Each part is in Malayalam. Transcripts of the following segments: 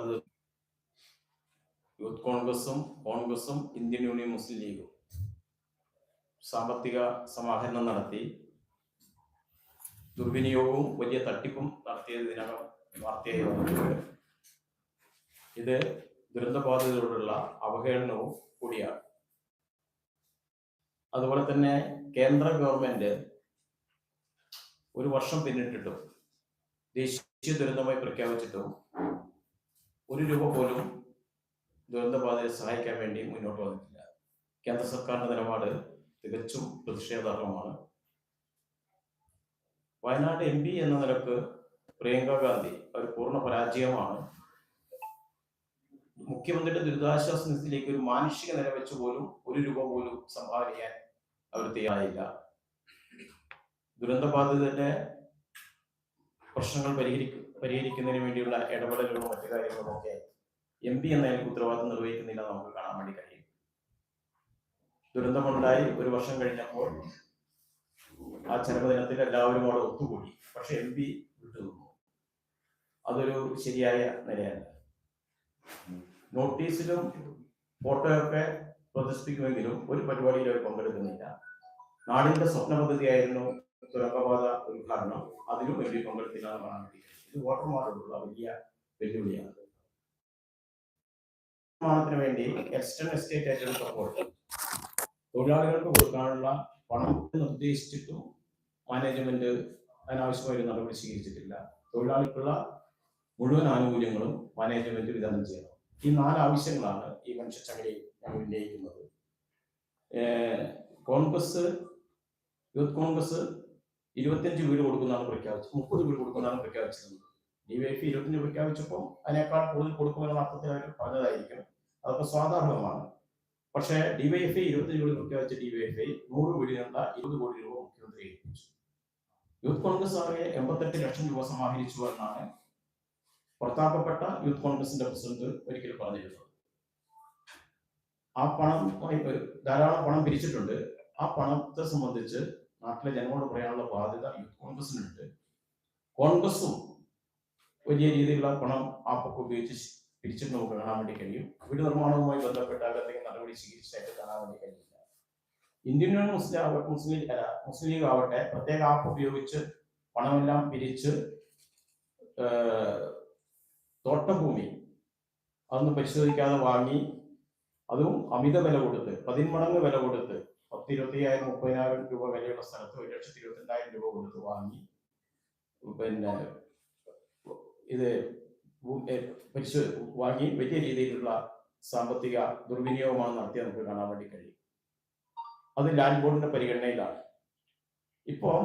അത് യൂത്ത് കോൺഗ്രസും കോൺഗ്രസും ഇന്ത്യൻ യൂണിയൻ മുസ്ലിം ലീഗും സാമ്പത്തിക സമാഹരണം നടത്തി ദുർവിനിയോഗവും വലിയ തട്ടിപ്പും നടത്തിയത് ഇതിനകം വാർത്തയായി വന്നിട്ടുണ്ട്. ഇത് ദുരന്തബാധിതരോടുള്ള അവഹേളനവും കൂടിയാണ്. അതുപോലെ തന്നെ കേന്ദ്ര ഗവൺമെന്റ് ഒരു വർഷം പിന്നിട്ടിട്ടും ദേശീയ ദുരന്തമായി പ്രഖ്യാപിച്ചിട്ടും ഒരു രൂപ പോലും ദുരന്തബാധിതരെ സഹായിക്കാൻ വേണ്ടി മുന്നോട്ട് വന്നിട്ടില്ല. കേന്ദ്ര സർക്കാരിന്റെ നിലപാട് തികച്ചും പ്രതിഷേധാർഹമാണ്. വയനാട് എം പി എന്ന നിലയ്ക്ക് പ്രിയങ്ക ഗാന്ധി ഒരു പൂർണ പരാജയമാണ്. മുഖ്യമന്ത്രിയുടെ ദുരിതാശ്വാസ നിധിയിലേക്ക് ഒരു മാനുഷിക നില വെച്ച് പോലും ഒരു രൂപ പോലും സംഭാവന ചെയ്യാൻ അവർ തയ്യാറായില്ല. ദുരന്തബാധിതന്റെ പ്രശ്നങ്ങൾ പരിഹരിക്കും. പരിഹരിക്കുന്നതിന് വേണ്ടിയുള്ള ഇടപെടലുകളും മറ്റു കാര്യങ്ങളും ഒക്കെ എം പി എന്ന നിലയ്ക്ക് ഉത്തരവാദിത്വം നിർവഹിക്കുന്നില്ല നമുക്ക് കാണാൻ വേണ്ടി കഴിയും. ദുരന്തമുണ്ടായി ഒരു വർഷം കഴിഞ്ഞപ്പോൾ ആ ചരമദിനത്തിൽ എല്ലാവരും അവിടെ ഒത്തുകൂടി. പക്ഷെ എം പി വിട്ടുനിന്നു അതൊരു ശരിയായ നിലയല്ല. നോട്ടീസിലും ഫോട്ടോയൊക്കെ പ്രദർശിപ്പിക്കുമെങ്കിലും ഒരു പരിപാടിയിൽ അവർ പങ്കെടുക്കുന്നില്ല. നാടിന്റെ സ്വപ്ന പദ്ധതിയായിരുന്നു തുരങ്കപാത ഉദ്ഘാടനം. അതിലും പി പങ്കെടുത്തില്ല എന്ന് കാണാൻ വേണ്ടി കഴിയും. ഇത് വോട്ടർമാരോടുള്ള വലിയ വെല്ലുവിളിയാണ്. നിർമ്മാണത്തിന് വേണ്ടി എക്സ്റ്റേണൽ എസ്റ്റേറ്റ് ഏറ്റെടുത്തപ്പോൾ തൊഴിലാളികൾക്ക് കൊടുക്കാനുള്ള പണം നിർദ്ദേശിച്ചിട്ടും മാനേജ്മെന്റ് അതിനാവശ്യമായ നടപടി സ്വീകരിച്ചിട്ടില്ല. തൊഴിലാളിക്കുള്ള മുഴുവൻ ആനുകൂല്യങ്ങളും മാനേജ്മെന്റ് വിതരണം ചെയ്യണം. ഈ നാല് ആവശ്യങ്ങളാണ് ഈ മനുഷ്യച്ചങ്ങലയിൽ ഞങ്ങൾ ഉന്നയിക്കുന്നത്. കോൺഗ്രസ് യൂത്ത് കോൺഗ്രസ് ഇരുപത്തിയഞ്ച് വീട് കൊടുക്കുന്നതാണ് പ്രഖ്യാപിച്ചത് മുപ്പത് വീട് കൊടുക്കുന്നതാണ് പ്രഖ്യാപിച്ചിരുന്നത് ഡി വൈ പി ഇരുപത്തിയഞ്ച് പ്രഖ്യാപിച്ചപ്പോൾ അതിനേക്കാൾ കൂടുതൽ കൊടുക്കുമെന്ന അർത്ഥത്തിൽ അവർ പറഞ്ഞതായിരിക്കും അതൊക്കെ സ്വാധാരണമാണ് പക്ഷേ ഡിവൈഎഫ്ഐ ഇരുപത്തിയഞ്ച് വീട് പ്രഖ്യാപിച്ച ഡിവൈഎഫ്ഐ നൂറ് വീടിനുള്ള ഇരുപത് കോടി രൂപ മുഖ്യമന്ത്രി ഏൽപ്പിച്ചു. യൂത്ത് കോൺഗ്രസ് ആകെ എൺപത്തെട്ട് ലക്ഷം രൂപ സമാഹരിച്ചു എന്നാണ് പുറത്താക്കപ്പെട്ട യൂത്ത് കോൺഗ്രസിന്റെ പ്രസിഡന്റ് ഒരിക്കൽ പറഞ്ഞിരുന്നത്. ആ പണം ധാരാളം പണം പിരിച്ചിട്ടുണ്ട്. ആ പണത്തെ സംബന്ധിച്ച് നാട്ടിലെ ജനങ്ങളോട് പറയാനുള്ള ബാധ്യത യൂത്ത് കോൺഗ്രസിനുണ്ട് കോൺഗ്രസും വലിയ രീതിയിലുള്ള പണം ആപ്പൊക്കെ പൊക്കെ ഉപയോഗിച്ച് പിരിച്ചിട്ട് നമുക്ക് കാണാൻ വേണ്ടി കഴിയും. വീട് നിർമ്മാണവുമായി ബന്ധപ്പെട്ട അകത്തേക്ക് നടപടി സ്വീകരിച്ചതായിട്ട് കാണാൻ വേണ്ടി കഴിയില്ല. ഇന്ത്യൻ മുസ്ലിം ആവട്ടെ മുസ്ലിം ലീഗ് അല്ല മുസ്ലിം ലീഗ് ആവട്ടെ പ്രത്യേക ആപ്പ് ഉപയോഗിച്ച് പണമെല്ലാം പിരിച്ച് തോട്ടഭൂമി അതൊന്നും പരിശോധിക്കാതെ വാങ്ങി അതും അമിത വില കൊടുത്ത് പതിന്മടങ്ങ് വില കൊടുത്ത് പത്ത് ഇരുപത്തിയ്യായിരം മുപ്പതിനായിരം രൂപ വിലയുള്ള സ്ഥലത്ത് ഒരു ലക്ഷത്തി ഇരുപത്തിരണ്ടായിരം രൂപ കൊടുത്ത് വാങ്ങി. പിന്നെ ഇത് വാങ്ങി വലിയ രീതിയിലുള്ള സാമ്പത്തിക ദുർവിനിയോഗമാണ് നടത്തിയത് നമുക്ക് കാണാൻ വേണ്ടി കഴിയും. അത് ലാൻഡ് ബോർഡിന്റെ പരിഗണനയിലാണ്. ഇപ്പോൾ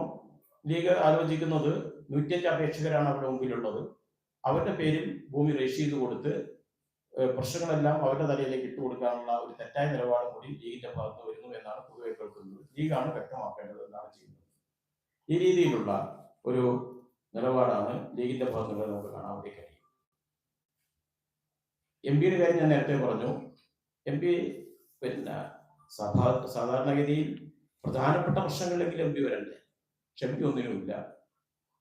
ലീഗ് ആലോചിക്കുന്നത് നൂറ്റിയഞ്ച് അപേക്ഷകരാണ് അവരുടെ മുമ്പിലുള്ളത്. അവരുടെ പേരിൽ ഭൂമി രജിസ്റ്റർ ചെയ്ത് കൊടുത്ത് പ്രശ്നങ്ങളെല്ലാം അവരുടെ തലയിലേക്ക് ഇട്ട് കൊടുക്കാനുള്ള ഒരു തെറ്റായ നിലപാട് കൂടി ലീഗിന്റെ ഭാഗത്ത് വരുന്നു എന്നാണ് പൊതുവെ കേൾക്കുന്നത്. ലീഗാണ് വ്യക്തമാക്കേണ്ടത് എന്നാണ് ചെയ്യുന്നത്. ഈ രീതിയിലുള്ള ഒരു നിലപാടാണ് ലീഗിന്റെ ഭാഗത്ത് നിന്ന് നമുക്ക് കാണാൻ വേണ്ടി കഴിയും. എം പിയുടെ കാര്യം ഞാൻ നേരത്തെ പറഞ്ഞു. എം പി പിന്നെ സഭാ സാധാരണഗതിയിൽ പ്രധാനപ്പെട്ട പ്രശ്നങ്ങളിലെങ്കിലും എം പി വരണ്ടേ? പക്ഷെ എം പി ഒന്നിനുമില്ല.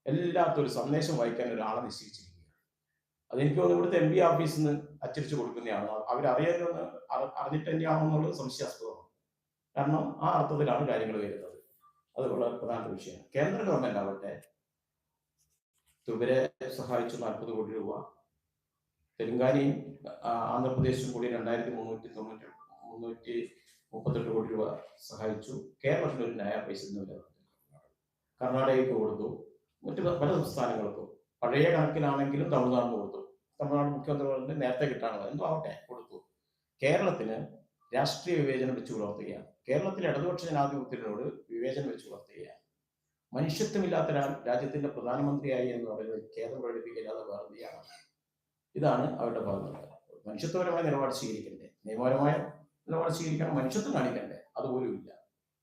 എല്ലാത്തും സന്ദേശം വായിക്കാൻ ഒരാളെ നിശ്ചയിച്ചിരിക്കുക അതെനിക്ക് തോന്നുന്നു ഇവിടുത്തെ എം പി ഓഫീസിൽ നിന്ന് അച്ചടിച്ചു കൊടുക്കുന്നതാണ്. അവരറിയാമെന്ന് അറിഞ്ഞിട്ട് തന്നെയാണോ എന്നുള്ളത് സംശയാസ്പദമാണ്. കാരണം ആ അർത്ഥത്തിലാണ് കാര്യങ്ങൾ വരുന്നത്. അത് വളരെ പ്രധാനപ്പെട്ട വിഷയമാണ്. കേന്ദ്ര ഗവൺമെന്റ് ആവട്ടെ ഇവരെ സഹായിച്ചു നാൽപ്പത് കോടി രൂപ. തെലുങ്കാനയും ആന്ധ്രാപ്രദേശും കൂടി രണ്ടായിരത്തി മുന്നൂറ്റി തൊണ്ണൂറ്റി മുന്നൂറ്റി മുപ്പത്തെട്ട് കോടി രൂപ സഹായിച്ചു. കേരളത്തിന് ഒരു ന്യായ പൈസ കർണാടകയ്ക്ക് കൊടുത്തു. മറ്റു പല സംസ്ഥാനങ്ങൾക്കും. പഴയ കണക്കിലാണെങ്കിലും തമിഴ്നാടിന് കൊടുത്തു. തമിഴ്നാട് മുഖ്യമന്ത്രി പറഞ്ഞിട്ട് നേരത്തെ കിട്ടാനുള്ളത് എന്തോ ആവട്ടെ കൊടുത്തു. കേരളത്തിന് രാഷ്ട്രീയ വിവേചനം വെച്ച് പുലർത്തുകയാണ്. കേരളത്തിലെ ഇടതുപക്ഷ ജനാധിപത്യത്തിനോട് വിവേചനം വെച്ച് പുലർത്തുകയാണ്. മനുഷ്യത്വമില്ലാത്ത രാജ്യത്തിന്റെ പ്രധാനമന്ത്രിയായി എന്ന് പറയുന്നത് ഖേദം പ്രകടിപ്പിക്കില്ലാതെ വേറെയാണ് ഇതാണ് അവരുടെ ഭാഗത്ത് മനുഷ്യത്വപരമായ നിലപാട് സ്വീകരിക്കണ്ടേ? നിയമപരമായ നിലപാട് സ്വീകരിക്കണം മനുഷ്യത്വം കാണിക്കണ്ടേ? അതുപോലും ഇല്ല.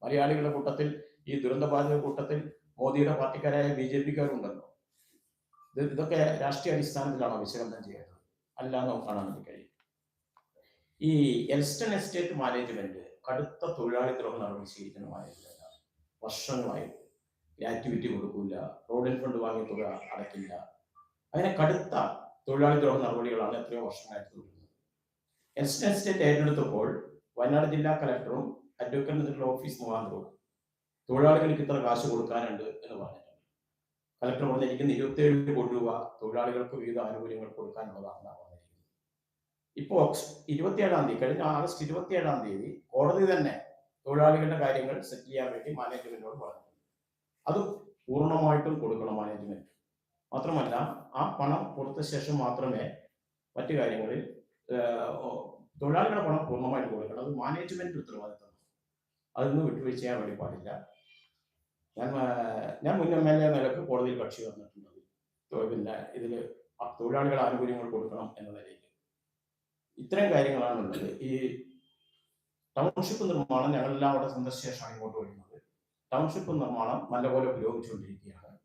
മലയാളികളുടെ കൂട്ടത്തിൽ ഈ ദുരന്തബാധിത കൂട്ടത്തിൽ മോദിയുടെ പാർട്ടിക്കാരായ ബി ജെ പിക്കാരുണ്ടല്ലോ. ഇത് ഇതൊക്കെ രാഷ്ട്രീയ അടിസ്ഥാനത്തിലാണോ വിശകലനം ചെയ്യേണ്ടത്? അല്ല നമുക്ക് കാണാൻ വേണ്ടി കഴിയും. ഈ എൽസ്റ്റൺ എസ്റ്റേറ്റ് മാനേജ്മെന്റ് കടുത്ത തൊഴിലാളി ദ്രോഹം നടപടി സ്വീകരിക്കുന്ന മാനേജ്മെന്റ്. വർഷങ്ങളായി. ഗ്രാറ്റുവിറ്റി കൊടുക്കില്ല റോഡിൽ ഫണ്ട് വാങ്ങിയ തുക അടയ്ക്കില്ല അങ്ങനെ കടുത്ത തൊഴിലാളി ദ്രോഹ നടപടികളാണ് എത്രയോ വർഷങ്ങളായിട്ട് തുടരുന്നത്. എൽസ്റ്റൺ എസ്റ്റേറ്റ് ഏറ്റെടുത്തപ്പോൾ വയനാട് ജില്ലാ കലക്ടറും അഡ്വക്കേറ്റ് ഓഫീസ് മുഖാന്തരവും തൊഴിലാളികൾക്ക് ഇത്ര കാശ് കൊടുക്കാനുണ്ട് എന്ന് പറഞ്ഞിട്ടുണ്ട്. കലക്ടർ പറഞ്ഞിരിക്കുന്ന ഇരുപത്തിയേഴ് കോടി രൂപ തൊഴിലാളികൾക്ക് വിവിധ ആനുകൂല്യങ്ങൾ കൊടുക്കാനുള്ളതാണെന്നാണ് പറഞ്ഞിരിക്കുന്നത്. ഇപ്പോ ഇരുപത്തിയേഴാം തീയതി കഴിഞ്ഞ ആഗസ്റ്റ് ഇരുപത്തിയേഴാം തീയതി കോടതി തന്നെ തൊഴിലാളികളുടെ കാര്യങ്ങൾ സെറ്റിൽ ചെയ്യാൻ വേണ്ടി മാനേജ്മെന്റിനോട് പറഞ്ഞു അത് പൂർണമായിട്ടും കൊടുക്കണം മാനേജ്മെന്റ്. മാത്രമല്ല ആ പണം കൊടുത്ത ശേഷം മാത്രമേ മറ്റു കാര്യങ്ങളിൽ തൊഴിലാളികളുടെ പണം പൂർണമായിട്ട് കൊടുക്കണം. അത് മാനേജ്മെന്റ് ഉത്തരവാദിത്തമാണ്. അതൊന്നും വിട്ടുവീഴ്ച ചെയ്യാൻ വേണ്ടി പാടില്ല. ഞാൻ ഞാൻ മുൻ എം എൽ എ നിലയ്ക്ക് കോടതിയിൽ കക്ഷി വന്നിട്ടുണ്ട് തൊ- പിന്നെ ഇതിൽ തൊഴിലാളികളുടെ ആനുകൂല്യങ്ങൾ കൊടുക്കണം എന്ന നിലയിൽ ഇത്തരം കാര്യങ്ങളാണ് ഉള്ളത്. ഈ ടൗൺഷിപ്പ് നിർമ്മാണം ഞങ്ങളെല്ലാം അവിടെ സന്ദർശിച്ച ശേഷമാണ് ഇങ്ങോട്ട് വരുന്നത്. ടൗൺഷിപ്പ് നിർമ്മാണം നല്ലപോലെ പുരോഗമിച്ചുകൊണ്ടിരിക്കുകയാണ്.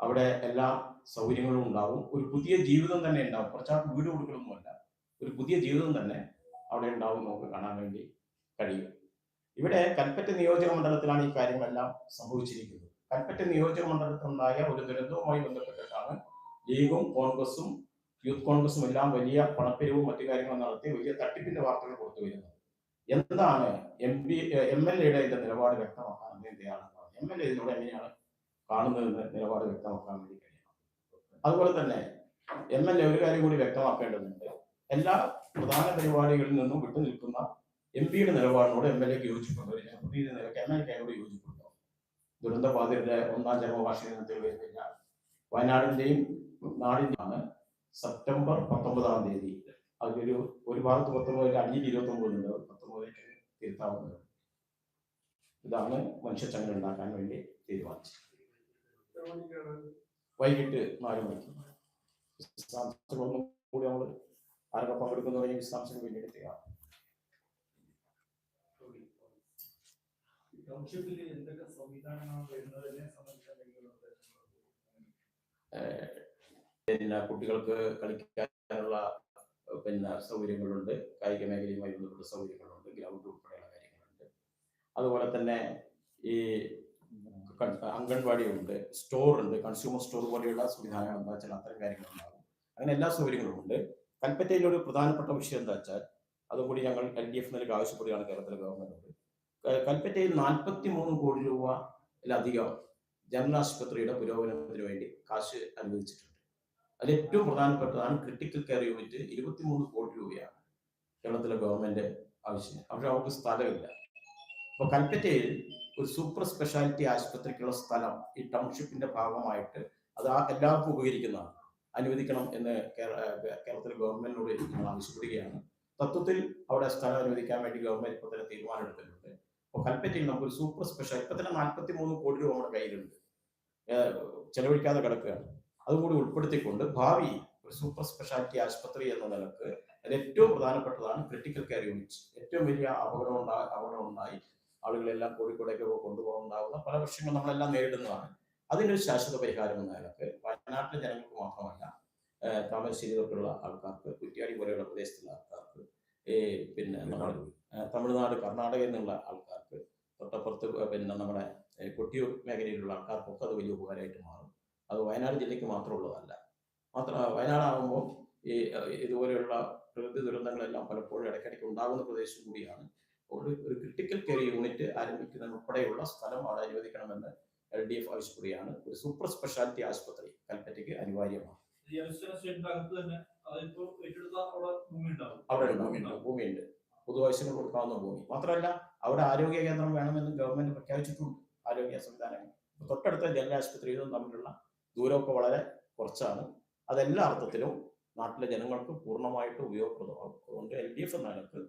അവിടെ എല്ലാ സൗകര്യങ്ങളും ഉണ്ടാവും. ഒരു പുതിയ ജീവിതം തന്നെ ഉണ്ടാവും. കുറച്ചാൾക്ക് വീട് കൊടുക്കലൊന്നുമല്ല. ഒരു പുതിയ ജീവിതം തന്നെ അവിടെ ഉണ്ടാവും നമുക്ക് കാണാൻ വേണ്ടി കഴിയും. ഇവിടെ കൽപ്പറ്റ നിയോജക മണ്ഡലത്തിലാണ് ഈ കാര്യങ്ങളെല്ലാം സംഭവിച്ചിരിക്കുന്നത്. കൽപ്പറ്റ നിയോജക മണ്ഡലത്തിലുണ്ടായ ഒരു ദുരന്തവുമായി ബന്ധപ്പെട്ടിട്ടാണ് ലീഗും കോൺഗ്രസും യൂത്ത് കോൺഗ്രസും എല്ലാം വലിയ പണപ്പിരിവും മറ്റു കാര്യങ്ങളും നടത്തി വലിയ തട്ടിപ്പിന്റെ വാർത്തകൾ കൊടുത്തു വരുന്നത്. എന്താണ് എം പി എം എൽ എയുടെ ഇതിന്റെ നിലപാട് വ്യക്തമാക്കാൻ എന്തെയാണ് എം എൽ എ ഇതിലൂടെ എങ്ങനെയാണ് കാണുന്നതെന്ന് നിലപാട് വ്യക്തമാക്കാൻ വേണ്ടി കഴിയണം. അതുപോലെ തന്നെ എം എൽ എ ഒരു കാര്യം കൂടി വ്യക്തമാക്കേണ്ടതുണ്ട്. എല്ലാ പ്രധാന പരിപാടികളിൽ നിന്നും വിട്ടു നിൽക്കുന്ന എം പിയുടെ നിലപാടിനോട് എം എൽ എക്ക് യോജിപ്പുണ്ട്? ഒരു ജനപ്രതിനിധി നിലയ്ക്ക് എം എൽ എ അതിനോട് യോജിപ്പുണ്ടോ? ദുരന്ത ബാധിതരുടെ ഒന്നാം ജന്മവാർഷിക ദിനത്തിൽ വരുന്നില്ല വയനാടിന്റെയും നാടിന്റെയാണ് സെപ്റ്റംബർ പത്തൊമ്പതാം തീയതി. അതിലൊരു ഒരു ഭാഗത്ത് പത്തൊമ്പതിൽ അടിയിൽ ഇരുപത്തി ഒമ്പതുണ്ട് പത്തൊമ്പതിലേക്ക് തിരുത്താവുന്നത് ഇതാണ് മനുഷ്യച്ചങ്ങൽ ഉണ്ടാക്കാൻ വേണ്ടി തീരുമാനിച്ചത്. വൈകിട്ട് നാല് മണിക്ക്. വിശദാംശങ്ങളൊന്നും കൂടി നമ്മൾ ആരൊക്കെ പങ്കെടുക്കുന്ന വിശദാംശങ്ങൾ പിന്നീട് ചെയ്യാം. എന്തൊക്കെ പിന്നെ കുട്ടികൾക്ക് കളിക്കാനുള്ള പിന്നെ സൗകര്യങ്ങളുണ്ട്. കായിക മേഖലയുമായി ബന്ധപ്പെട്ട സൗകര്യങ്ങളുണ്ട്. ഗ്രൗണ്ട് ഉൾപ്പെടെയുള്ള കാര്യങ്ങളുണ്ട്. അതുപോലെ തന്നെ ഈ അംഗൻവാടിയുണ്ട് സ്റ്റോർ ഉണ്ട്. കൺസ്യൂമർ സ്റ്റോർ പോലെയുള്ള സംവിധാനങ്ങൾ എന്താ വെച്ചാൽ അത്തരം കാര്യങ്ങളുണ്ടാകും. അങ്ങനെ എല്ലാ സൗകര്യങ്ങളും ഉണ്ട്. കൽപ്പറ്റയിലെ ഒരു പ്രധാനപ്പെട്ട വിഷയം എന്താ വെച്ചാൽ അതുകൂടി ഞങ്ങൾ എൽ ഡി എഫ് നിലയ്ക്ക് ആവശ്യപ്പെടുകയാണ് കേരളത്തിലെ ഗവൺമെന്റിനോട് കൽപ്പറ്റയിൽ നാൽപ്പത്തി മൂന്ന് കോടി രൂപയിലധികം ജനറൽ ആശുപത്രിയുടെ പുരോഗമനത്തിന് വേണ്ടി കാശ് അനുവദിച്ചിട്ടുണ്ട്. അതിൽ ഏറ്റവും പ്രധാനപ്പെട്ടതാണ് ക്രിട്ടിക്കൽ കെയർ യൂണിറ്റ് ഇരുപത്തിമൂന്ന് കോടി രൂപയാണ് കേരളത്തിലെ ഗവൺമെന്റ് ആവശ്യം പക്ഷെ അവർക്ക് സ്ഥലമില്ല. അപ്പൊ കൽപ്പറ്റയിൽ ഒരു സൂപ്പർ സ്പെഷ്യാലിറ്റി ആശുപത്രിക്കുള്ള സ്ഥലം ഈ ടൗൺഷിപ്പിന്റെ ഭാഗമായിട്ട് അത് ആ എല്ലാവർക്കും ഉപകരിക്കുന്നതാണ്. അനുവദിക്കണം എന്ന് കേരളത്തിലെ ഗവൺമെന്റിനോട് ആവശ്യപ്പെടുകയാണ്. തത്വത്തിൽ അവിടെ സ്ഥലം അനുവദിക്കാൻ വേണ്ടി ഗവൺമെന്റ് ഇപ്പോൾ തന്നെ തീരുമാനം അപ്പോൾ കൽപ്പറ്റയിൽ നമുക്ക് ഒരു സൂപ്പർ സ്പെഷ്യൽ ഇപ്പൊ തന്നെ നാൽപ്പത്തി മൂന്ന് കോടി രൂപ നമ്മുടെ കയ്യിലുണ്ട്. ചെലവഴിക്കാതെ കിടക്കുകയാണ്. അതും കൂടി ഉൾപ്പെടുത്തിക്കൊണ്ട് ഭാവി ഒരു സൂപ്പർ സ്പെഷ്യാലിറ്റി ആശുപത്രി എന്ന നിലയ്ക്ക് അതിൽ ഏറ്റവും പ്രധാനപ്പെട്ടതാണ് ക്രിട്ടിക്കൽ കെയർ യൂണിറ്റ് ഏറ്റവും വലിയ അപകടം ഉണ്ടാ അപകടം ഉണ്ടായി. ആളുകളെല്ലാം കോഴിക്കോടേക്ക് കൊണ്ടുപോകുന്നുണ്ടാകുന്ന പല പ്രശ്നങ്ങളും നമ്മളെല്ലാം നേരിടുന്നതാണ്. അതിനൊരു ശാശ്വത പരിഹാരം എന്ന നിലയ്ക്ക് വയനാട്ടിലെ ജനങ്ങൾക്ക് മാത്രമല്ല താമരശ്ശേരി തൊട്ടുള്ള ആൾക്കാർക്ക് കുറ്റിയാടി പോലെയുള്ള പ്രദേശത്തുള്ള ആൾക്കാർക്ക് പിന്നെ തമിഴ്നാട് കർണാടകയിൽ നിന്നുള്ള ആൾക്കാർക്ക് തൊട്ടപ്പുറത്ത് പിന്നെ നമ്മുടെ കൊട്ടിയൂർ മേഖലയിലുള്ള ആൾക്കാർക്കൊക്കെ അത് വലിയ ഉപകാരമായിട്ട് മാറും. അത് വയനാട് ജില്ലയ്ക്ക് മാത്രമുള്ളതല്ല. മാത്ര വയനാടാകുമ്പോൾ ഈ ഇതുപോലെയുള്ള പ്രകൃതി ദുരന്തങ്ങളെല്ലാം പലപ്പോഴും ഇടയ്ക്കിടയ്ക്ക് ഉണ്ടാകുന്ന പ്രദേശം കൂടിയാണ്. അതുകൊണ്ട് ഒരു ക്രിട്ടിക്കൽ കെയർ യൂണിറ്റ് ആരംഭിക്കുന്നതിന് ഉൾപ്പെടെയുള്ള സ്ഥലം അവിടെ അനുവദിക്കണമെന്ന് എൽ ഡി എഫ് ആവശ്യപ്പെടുകയാണ്. ഒരു സൂപ്പർ സ്പെഷ്യാലിറ്റി ആശുപത്രി കൽപ്പറ്റയ്ക്ക് അനിവാര്യമാണ്. അവിടെ ഭൂമിയുണ്ട് ഭൂമിയുണ്ട്. പൊതു ആവശ്യങ്ങൾ കൊടുക്കാവുന്ന ഭൂമി. മാത്രമല്ല അവിടെ ആരോഗ്യ കേന്ദ്രം വേണമെന്ന് ഗവൺമെന്റ് പ്രഖ്യാപിച്ചിട്ടുണ്ട് ആരോഗ്യ സംവിധാനങ്ങൾ. തൊട്ടടുത്ത ജനറൽ ആശുപത്രിയും തമ്മിലുള്ള ദൂരമൊക്കെ വളരെ കുറച്ചാണ്. അതെല്ലാ അർത്ഥത്തിലും നാട്ടിലെ ജനങ്ങൾക്ക് പൂർണമായിട്ട് ഉപയോഗപ്രദമാകും. അതുകൊണ്ട് എൽ ഡി എഫ് എന്ന നിലയ്ക്ക്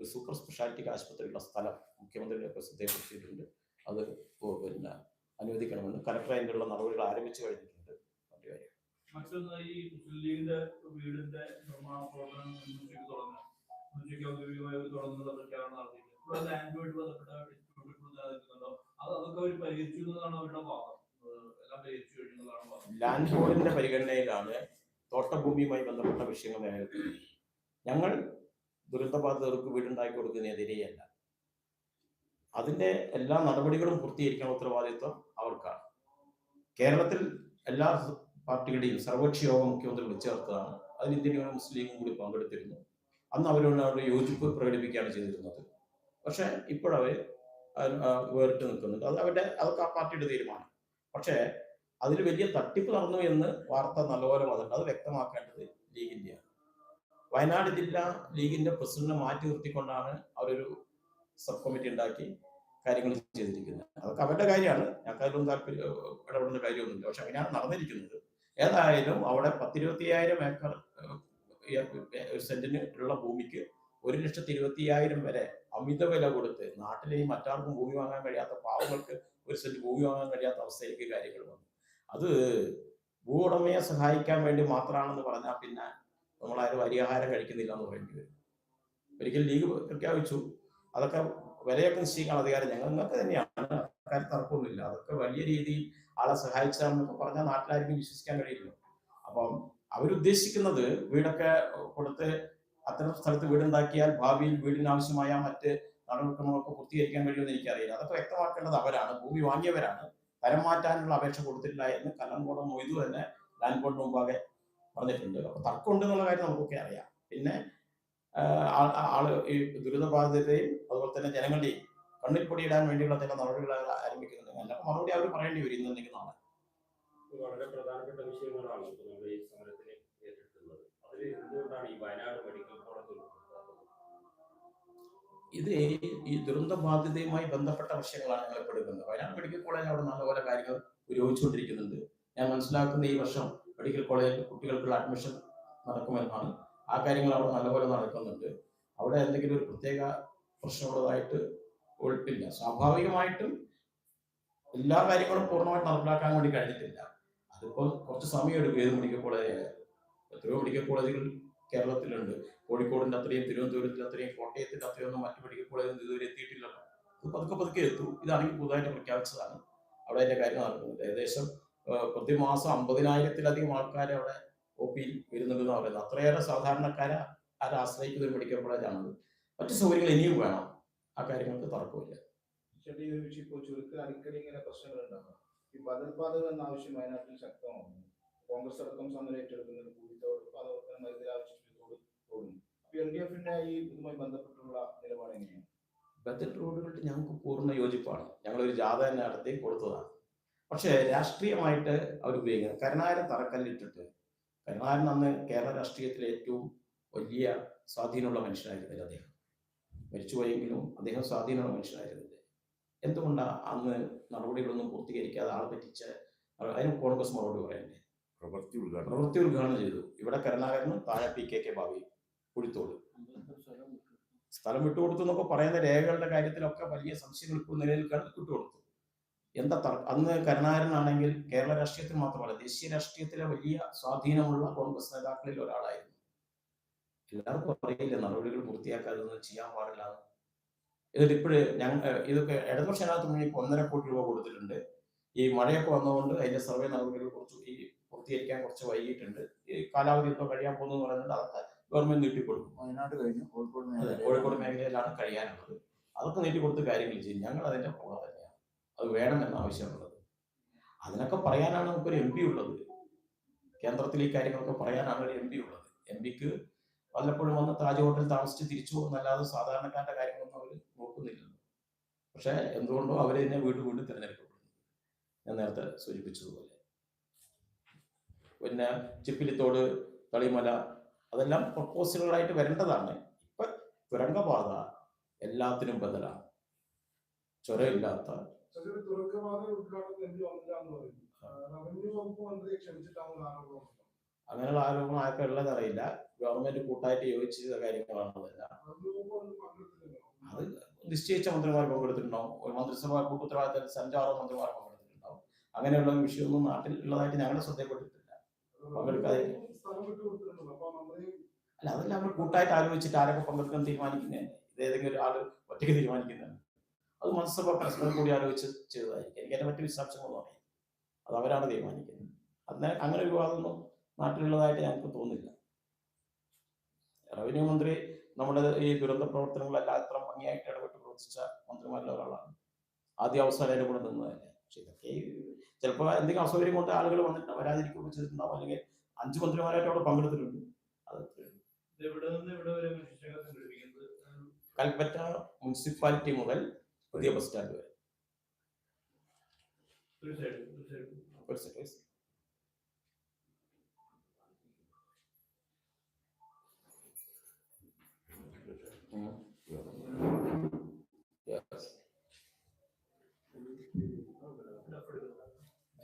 ഒരു സൂപ്പർ സ്പെഷ്യാലിറ്റി ആശുപത്രിയുള്ള സ്ഥലം മുഖ്യമന്ത്രിയുടെ ശ്രദ്ധയെക്കുറിച്ചിട്ടുണ്ട് അത് പിന്നെ അനുവദിക്കണമെന്ന് കലക്ടർ അതിനുള്ള നടപടികൾ ആരംഭിച്ചു കഴിഞ്ഞിട്ടുണ്ട്. മറ്റൊന്ന് ഈ മുസ്ലിം ലീഗിന്റെ വീടിന്റെ നിർമ്മാണ പ്രവർത്തനം തുടങ്ങുക ഉച്ചയ്ക്ക് ഔദ്യോഗികമായി അവർ തുടങ്ങുന്നത് പ്രഖ്യാപനം നടത്തിയിട്ട് ഇവിടെ ലാൻഡുമായിട്ട് ബന്ധപ്പെട്ട ഡിസ്പ്യൂട്ട് അത് അതൊക്കെ അവർ പരിഹരിച്ചു എന്നതാണ് അവരുടെ വാദം എല്ലാം പരിഹരിച്ചു കഴിഞ്ഞതാണ് വാദം ലാൻഡ് ബോർഡിന്റെ പരിഗണനയിലാണ് തോട്ടഭൂമിയുമായി ബന്ധപ്പെട്ട വിഷയങ്ങൾ നിലനിൽക്കുന്നത് ഞങ്ങൾ ദുരന്തബാധിതർക്ക് വീടുണ്ടാക്കി കൊടുക്കുന്നതിനെതിരെയല്ല. അതിന്റെ എല്ലാ നടപടികളും പൂർത്തീകരിക്കാൻ ഉത്തരവാദിത്വം അവർക്കാണ്. കേരളത്തിൽ എല്ലാ പാർട്ടികളുടെയും സർവകക്ഷി യോഗം മുഖ്യമന്ത്രി വിളിച്ചു ചേർത്തതാണ്. അതിൽ ഇന്ത്യൻ മുസ്ലിം കൂടി പങ്കെടുത്തിരുന്നു. അന്ന് അവരോട് അവരുടെ യോജിപ്പ് പ്രകടിപ്പിക്കുകയാണ് ചെയ്തിരുന്നത്. പക്ഷേ ഇപ്പോഴവർ വേറിട്ട് നിൽക്കുന്നുണ്ട് അത് അവരുടെ അതൊക്കെ ആ പാർട്ടിയുടെ തീരുമാനം. പക്ഷേ അതിൽ വലിയ തട്ടിപ്പ് നടന്നു എന്ന് വാർത്ത നല്ലപോലെ വന്നിട്ടുണ്ട്. അത് വ്യക്തമാക്കേണ്ടത് ലീഗിന്റെയാണ്. വയനാട് ജില്ല ലീഗിന്റെ പ്രസിഡന്റിനെ മാറ്റി നിർത്തിക്കൊണ്ടാണ് അവരൊരു സബ് കമ്മിറ്റി ഉണ്ടാക്കി കാര്യങ്ങൾ ചെയ്തിരിക്കുന്നത്. അതൊക്കെ അവരുടെ കാര്യമാണ്. ഞങ്ങൾക്ക് താല്പര്യം ഇടപെടുന്ന കാര്യമൊന്നുമില്ല. പക്ഷെ അങ്ങനെയാണ് നടന്നിരിക്കുന്നത്. ഏതായാലും അവിടെ പത്തിരുപത്തിയായിരം ഏക്കർ സെന്റിന് ഉള്ള ഭൂമിക്ക് ഒരു ലക്ഷത്തി ഇരുപത്തിയായിരം വരെ അമിത വില കൊടുത്ത് നാട്ടിലെ ഈ മറ്റാർക്കും ഭൂമി വാങ്ങാൻ കഴിയാത്ത പാവങ്ങൾക്ക് ഒരു സെന്റ് ഭൂമി വാങ്ങാൻ കഴിയാത്ത അവസ്ഥയിലേക്ക് കാര്യങ്ങൾ വന്നു. അത് ഭൂ ഉടമയെ സഹായിക്കാൻ വേണ്ടി മാത്രമാണെന്ന് പറഞ്ഞാൽ പിന്നെ നമ്മൾ നമ്മളാരും അരിയാഹാരം കഴിക്കുന്നില്ല എന്ന് പറയേണ്ടി വരും. ഒരിക്കൽ ലീഗ് പ്രഖ്യാപിച്ചു. അതൊക്കെ വിലയൊക്കെ നിശ്ചയിക്കാൻ അധികാരം ഞങ്ങൾ ഞങ്ങൾക്ക് തന്നെയാണ്. കാര്യം തർക്കമൊന്നുമില്ല. അതൊക്കെ വലിയ രീതിയിൽ ആളെ സഹായിച്ചാണെന്നൊക്കെ പറഞ്ഞാൽ നാട്ടിലാർക്കും വിശ്വസിക്കാൻ കഴിയില്ല. അപ്പം അവരുദ്ദേശിക്കുന്നത് വീടൊക്കെ കൊടുത്ത് അത്തരം സ്ഥലത്ത് വീടുണ്ടാക്കിയാൽ ഭാവിയിൽ വീടിന് ആവശ്യമായ മറ്റ് നടപടിക്രമങ്ങളൊക്കെ പൂർത്തീകരിക്കാൻ കഴിയുമെന്ന് എനിക്കറിയില്ല. അതൊക്കെ വ്യക്തമാക്കേണ്ടത് അവരാണ്. ഭൂമി വാങ്ങിയവരാണ്. തരം മാറ്റാനുള്ള അപേക്ഷ കൊടുത്തിട്ടില്ല എന്ന് കല്ലംകോടം മൊയ്തു തന്നെ ലാൻഡ് ബോർഡിന് മുമ്പാകെ പറഞ്ഞിട്ടുണ്ട്. അപ്പൊ തർക്കമുണ്ട് എന്നുള്ള കാര്യം നമുക്കൊക്കെ അറിയാം. പിന്നെ ആൾ ഈ ദുരിതബാധിതരെയും അതുപോലെ തന്നെ ജനങ്ങളുടെയും കണ്ണിൽ പൊടിയിടാൻ വേണ്ടിയുള്ള ചില നടപടികൾ ആരംഭിക്കുന്നുണ്ട്. അതിനൊക്കെ മറുപടി അവർ പറയേണ്ടി വരും ഇന്നുണ്ടെങ്കിൽ നാളെ വളരെ പ്രധാനപ്പെട്ട വിഷയങ്ങളാണ് ഈ അതിൽ എന്തുകൊണ്ടാണ് ഈ വയനാട് മെഡിക്കൽ ഇത് ഈ ദുരന്ത ബാധ്യതയുമായി ബന്ധപ്പെട്ട വിഷയങ്ങളാണ് ഞങ്ങൾ എടുക്കുന്നത്. വയനാട് മെഡിക്കൽ കോളേജ് അവിടെ നല്ലപോലെ കാര്യങ്ങൾ പുരോഗമിച്ചുകൊണ്ടിരിക്കുന്നുണ്ട്. ഞാൻ മനസ്സിലാക്കുന്ന ഈ വർഷം മെഡിക്കൽ കോളേജിൽ കുട്ടികൾക്കുള്ള അഡ്മിഷൻ നടക്കുമെന്നാണ്. ആ കാര്യങ്ങൾ അവിടെ നല്ലപോലെ നടക്കുന്നുണ്ട്. അവിടെ എന്തെങ്കിലും ഒരു പ്രത്യേക പ്രശ്നമുള്ളതായിട്ട് ഒഴിപ്പില്ല സ്വാഭാവികമായിട്ടും എല്ലാ കാര്യങ്ങളും പൂർണമായിട്ട് നടപ്പിലാക്കാൻ വേണ്ടി കഴിഞ്ഞിട്ടില്ല. അതിപ്പോൾ കുറച്ച് സമയം എടുക്കും ഏത് മെഡിക്കൽ കോളേജ് എത്രയോ മെഡിക്കൽ കോളേജുകൾ കേരളത്തിലുണ്ട്. കോഴിക്കോടിന്റെ അത്രയും തിരുവനന്തപുരത്തിന്റെ അത്രയും കോട്ടയത്തിന്റെ ഒന്നും മറ്റു മെഡിക്കൽ കോളേജിൽ ഇതുവരെ എത്തിയിട്ടില്ലല്ലോ. പതുക്കെ പതുക്കെ എത്തും. ഇതാണെങ്കിൽ പുതുതായിട്ട് പ്രഖ്യാപിച്ചതാണ്. അവിടെ അതിന്റെ കാര്യം നടക്കുന്നത് ഏകദേശം പ്രതിമാസം അമ്പതിനായിരത്തിലധികം ആൾക്കാർ അവിടെ ഒ പിയിൽ വരുന്നുണ്ടെന്ന് പറയുന്നത് അത്രയേറെ സാധാരണക്കാരെ ആരെ ആശ്രയിക്കുന്ന ഒരു മെഡിക്കൽ കോളേജാണത് മറ്റു സൗകര്യങ്ങൾ ഇനിയും വേണം. ആ കാര്യങ്ങൾക്ക് തർക്കമില്ല. ഇപ്പോൾ ചുരുക്കൽ അടിക്കടി ഇങ്ങനെ പ്രശ്നങ്ങൾ ഉണ്ടാകും ഈ ബദൽ പാതകൾ എന്ന ആവശ്യം വയനാട്ടിൽ ശക്തമാണ് കോൺഗ്രസ് അടക്കം സമരം ഏറ്റെടുക്കുന്നത് അതോടൊപ്പം മരുന്നിൽ ആവശ്യത്തോട് അപ്പൊ എൽ ഡി എഫിന്റെ ഈ ഇതുമായി ബന്ധപ്പെട്ടുള്ള നിലപാട് എങ്ങനെയാണ്? ബജറ്റ് റോഡുകളുടെ ഞങ്ങൾക്ക് പൂർണ യോജിപ്പാണ്. ഞങ്ങളൊരു ജാഥ തന്നെ നടത്തി കൊടുത്തതാണ്. പക്ഷേ രാഷ്ട്രീയമായിട്ട് അവർ ഉപയോഗിക്കുന്നത് കരുണാകരൻ തറക്കല്ലിട്ടിട്ട് കരുണാകരൻ അന്ന് കേരള രാഷ്ട്രീയത്തിലെ ഏറ്റവും വലിയ സ്വാധീനമുള്ള മനുഷ്യനായിരുന്നില്ല അദ്ദേഹം. മരിച്ചുപോയെങ്കിലും അദ്ദേഹം സ്വാധീനമുള്ള മനുഷ്യനായിരുന്നില്ല എന്തുകൊണ്ടാണ് അന്ന് നടപടികളൊന്നും പൂർത്തീകരിക്കാതെ ആൾ പറ്റിച്ച് അതിന് കോൺഗ്രസ് മറുപടി പറയണ്ടേ? പ്രവൃത്തി ഉദ്ഘാടനം പ്രവൃത്തി ഉദ്ഘാടനം ചെയ്തു. ഇവിടെ കരുണാകരനും താഴെ P K K Babi Kuzhithode. സ്ഥലം വിട്ടുകൊടുത്തു എന്നൊക്കെ പറയുന്ന രേഖകളുടെ കാര്യത്തിലൊക്കെ വലിയ സംശയങ്ങൾ ഇപ്പോൾ നിലനിൽക്കാൻ വിട്ടുകൊടുത്തു. എന്താ തർ അന്ന് കരുണാകരനാണെങ്കിൽ കേരള രാഷ്ട്രീയത്തിൽ മാത്രമല്ല ദേശീയ രാഷ്ട്രീയത്തിലെ വലിയ സ്വാധീനമുള്ള കോൺഗ്രസ് നേതാക്കളിൽ ഒരാളായിരുന്നു. എല്ലാവർക്കും അറിയില്ല നടപടികൾ പൂർത്തിയാക്കാതെ ഒന്നും ചെയ്യാൻ പാടില്ല എന്ന്. എന്നിട്ട് ഇപ്പോഴ് ഞങ്ങൾ ഇതൊക്കെ ഇടതുപക്ഷ ജനാധിപത്യ മുന്നണിക്ക് ഒന്നര കോടി രൂപ കൊടുത്തിട്ടുണ്ട്. ഈ മഴയൊക്കെ വന്നതുകൊണ്ട് അതിന്റെ സർവേ നടപടികൾ കുറച്ച് ഈ പൂർത്തീകരിക്കാൻ കുറച്ച് വൈകിട്ടുണ്ട് ഈ കാലാവധി ഇപ്പോൾ കഴിയാൻ പോകുന്നു പറയുന്നത് അതൊക്കെ ഗവൺമെന്റ് നീട്ടിക്കൊടുക്കും. വയനാട് കഴിഞ്ഞു കോഴിക്കോട് മേഖല കോഴിക്കോട് മേഖലയിലാണ് കഴിയാനുള്ളത്. അതൊക്കെ നീട്ടി കൊടുത്ത് കാര്യങ്ങൾ ചെയ്യും. ഞങ്ങൾ അതിന്റെ കൂടെ തന്നെയാണ്. അത് വേണമെന്ന് ആവശ്യമുള്ളത്. അതിനൊക്കെ പറയാനാണ് നമുക്കൊരു എം പി ഉള്ളത്. കേന്ദ്രത്തിൽ ഈ കാര്യങ്ങളൊക്കെ പറയാനാണ് ഒരു എം പി ഉള്ളത്. എം പിക്ക് വല്ലപ്പോഴും വന്ന് താജ് ഹോട്ടലിൽ താമസിച്ച് തിരിച്ചു പോകുന്നല്ലാതെ സാധാരണക്കാരുടെ കാര്യങ്ങളൊന്നും അവർ നോക്കുന്നില്ലല്ലോ. പക്ഷെ എന്തുകൊണ്ടോ അവർ തന്നെ വീണ്ടും വീണ്ടും തിരഞ്ഞെടുക്കപ്പെടുന്നു. ഞാൻ നേരത്തെ സൂചിപ്പിച്ചതുപോലെ. പിന്നെ ചിപ്പിലിത്തോട് തളിമല അതെല്ലാം പ്രപ്പോസലുകളായിട്ട് വരേണ്ടതാണ്. ഇപ്പൊ തുരങ്കപാത എല്ലാത്തിനും ബദലാണ്. ചുരമില്ലാത്ത ആരോപണം അങ്ങനെയുള്ള ആരോപണം ആർക്കും ഉള്ളത് അറിയില്ല. ഗവൺമെന്റ് കൂട്ടായിട്ട് യോജിച്ച ചെയ്ത കാര്യങ്ങളാണ് അതെല്ലാം അത് നിശ്ചയിച്ച മന്ത്രിമാർ പങ്കെടുത്തിട്ടുണ്ടാവും ഒരു മന്ത്രിസഭ കൂട്ടുത്തരവാദിത്തത്തിൽ അഞ്ചാറോ മന്ത്രിമാർ പങ്കെടുത്തിട്ടുണ്ടാവും അങ്ങനെയുള്ള വിഷയമൊന്നും നാട്ടിൽ ഉള്ളതായിട്ട് ഞങ്ങളുടെ ശ്രദ്ധയിൽപ്പെട്ടിട്ടില്ല. പങ്കെടുക്കാതെ. അല്ല അതെല്ലാം നമ്മൾ കൂട്ടായിട്ട് ആലോചിച്ചിട്ട് ആരൊക്കെ പങ്കെടുക്കാൻ തീരുമാനിക്കുന്നതന്നെ ഇത് ഏതെങ്കിലും ഒരാൾ ഒറ്റയ്ക്ക് തീരുമാനിക്കുന്നതാണ്. അത് മന്ത്രിസഭ പരസ്പരം കൂടി ആലോചിച്ച് ചെയ്തതായിരിക്കും. എനിക്ക് അതിന്റെ മറ്റു വിശദാംശങ്ങളൊന്നും അറിയാം അത് അവരാണ് തീരുമാനിക്കുന്നത്. അന്നേരം അങ്ങനെ ഒരു വിവാദമൊന്നും നാട്ടിലുള്ളതായിട്ട് ഞങ്ങൾക്ക് തോന്നുന്നില്ല റവന്യൂ മന്ത്രി നമ്മുടെ ഈ ദുരന്ത പ്രവർത്തനങ്ങളെല്ലാം അത്ര ഭംഗിയായിട്ട് ഇടപെട്ട് പ്രവർത്തിച്ച മന്ത്രിമാരിൽ ഒരാളാണ്. ആദ്യ അവസാനം കൂടെ നിന്നതല്ലേ. പക്ഷെ ഇതൊക്കെ ചിലപ്പോൾ എന്തെങ്കിലും അസൗകര്യം കൊണ്ട് ആളുകൾ വന്നിട്ട് വരാതിരിക്കുകയൊക്കെ ചെയ്തിട്ടുണ്ടാവും. അല്ലെങ്കിൽ അഞ്ച് മന്ത്രിമാരായിട്ട് അവിടെ പങ്കെടുത്തിട്ടുണ്ട്. അത് കൽപ്പറ്റ മുനിസിപ്പാലിറ്റി മുതൽ പുതിയ ബസ് സ്റ്റാൻഡ് വരെ. ഒരു Yeah. സൈഡ് ഒരു സെക്കൻഡ്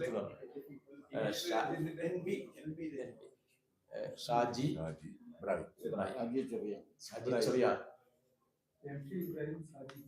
എന്ന് പറഞ്ഞു. ഏ, ഷാ- ഏ, ഷാജി ഷാജി ഇബ്രാഹിം ഇബ്രാഹിം ഷാജി ചെറിയ ഷാജി ചെറിയാൻ എം പി ഇബ്രാഹിം സാജി